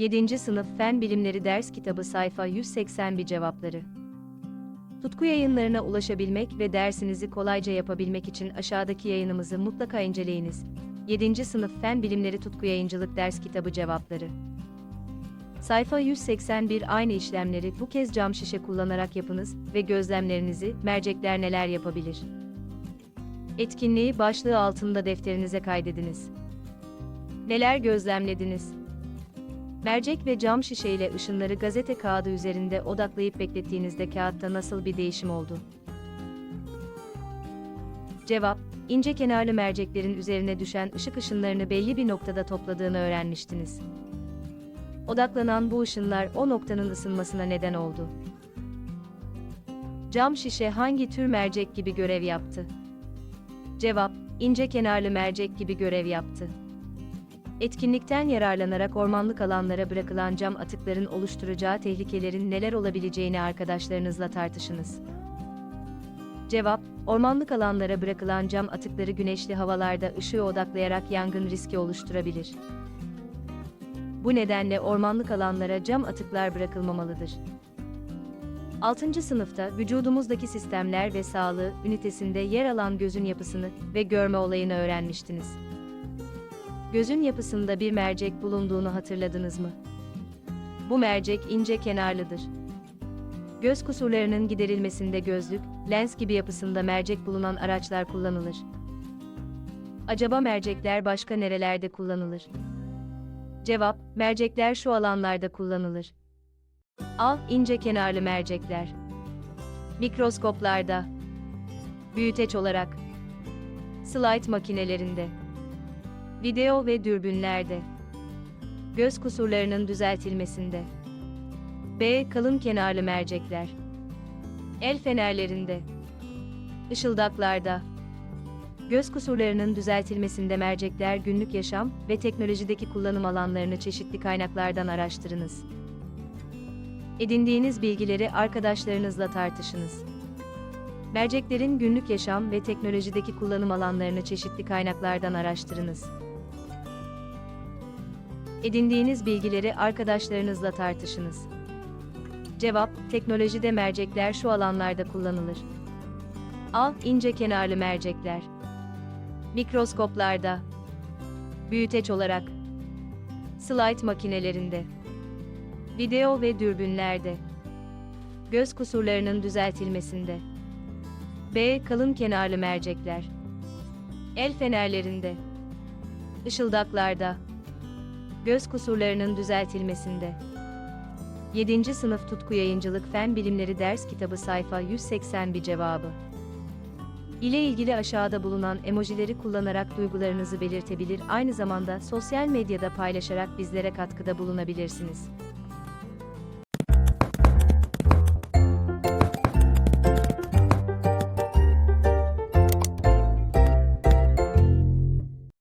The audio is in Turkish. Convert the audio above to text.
7. Sınıf Fen Bilimleri Ders Kitabı Sayfa 181 Cevapları Tutku yayınlarına ulaşabilmek ve dersinizi kolayca yapabilmek için aşağıdaki yayınımızı mutlaka inceleyiniz. 7. Sınıf Fen Bilimleri Tutku Yayıncılık Ders Kitabı Cevapları Sayfa 181 Aynı işlemleri bu kez cam şişe kullanarak yapınız ve gözlemlerinizi, mercekler neler yapabilir? Etkinliği başlığı altında defterinize kaydediniz. Neler gözlemlediniz? Mercek ve cam şişeyle ışınları gazete kağıdı üzerinde odaklayıp beklettiğinizde kağıtta nasıl bir değişim oldu? Cevap, ince kenarlı merceklerin üzerine düşen ışık ışınlarını belli bir noktada topladığını öğrenmiştiniz. Odaklanan bu ışınlar o noktanın ısınmasına neden oldu. Cam şişe hangi tür mercek gibi görev yaptı? Cevap, ince kenarlı mercek gibi görev yaptı. Etkinlikten yararlanarak ormanlık alanlara bırakılan cam atıkların oluşturacağı tehlikelerin neler olabileceğini arkadaşlarınızla tartışınız. Cevap, ormanlık alanlara bırakılan cam atıkları güneşli havalarda ışığı odaklayarak yangın riski oluşturabilir. Bu nedenle ormanlık alanlara cam atıklar bırakılmamalıdır. 6. sınıfta vücudumuzdaki sistemler ve sağlığı ünitesinde yer alan gözün yapısını ve görme olayını öğrenmiştiniz. Gözün yapısında bir mercek bulunduğunu hatırladınız mı? Bu mercek ince kenarlıdır. Göz kusurlarının giderilmesinde gözlük, lens gibi yapısında mercek bulunan araçlar kullanılır. Acaba mercekler başka nerelerde kullanılır? Cevap, mercekler şu alanlarda kullanılır. A. ince kenarlı mercekler. Mikroskoplarda. Büyüteç olarak. Slide makinelerinde. Video ve dürbünlerde. Göz kusurlarının düzeltilmesinde. B. Kalın kenarlı mercekler. El fenerlerinde. Işıldaklarda. Göz kusurlarının düzeltilmesinde mercekler günlük yaşam ve teknolojideki kullanım alanlarını çeşitli kaynaklardan araştırınız. Edindiğiniz bilgileri arkadaşlarınızla tartışınız. Merceklerin günlük yaşam ve teknolojideki kullanım alanlarını çeşitli kaynaklardan araştırınız. Edindiğiniz bilgileri arkadaşlarınızla tartışınız. Cevap, teknolojide mercekler şu alanlarda kullanılır. A. ince kenarlı mercekler. Mikroskoplarda. Büyüteç olarak. Slide makinelerinde. Video ve dürbünlerde. Göz kusurlarının düzeltilmesinde. B. Kalın kenarlı mercekler. El fenerlerinde. Işıldaklarda. Göz kusurlarının düzeltilmesinde. 7. Sınıf Tutku Yayıncılık Fen Bilimleri Ders Kitabı Sayfa 181 cevabı. ile ilgili aşağıda bulunan emojileri kullanarak duygularınızı belirtebilir aynı zamanda sosyal medyada paylaşarak bizlere katkıda bulunabilirsiniz.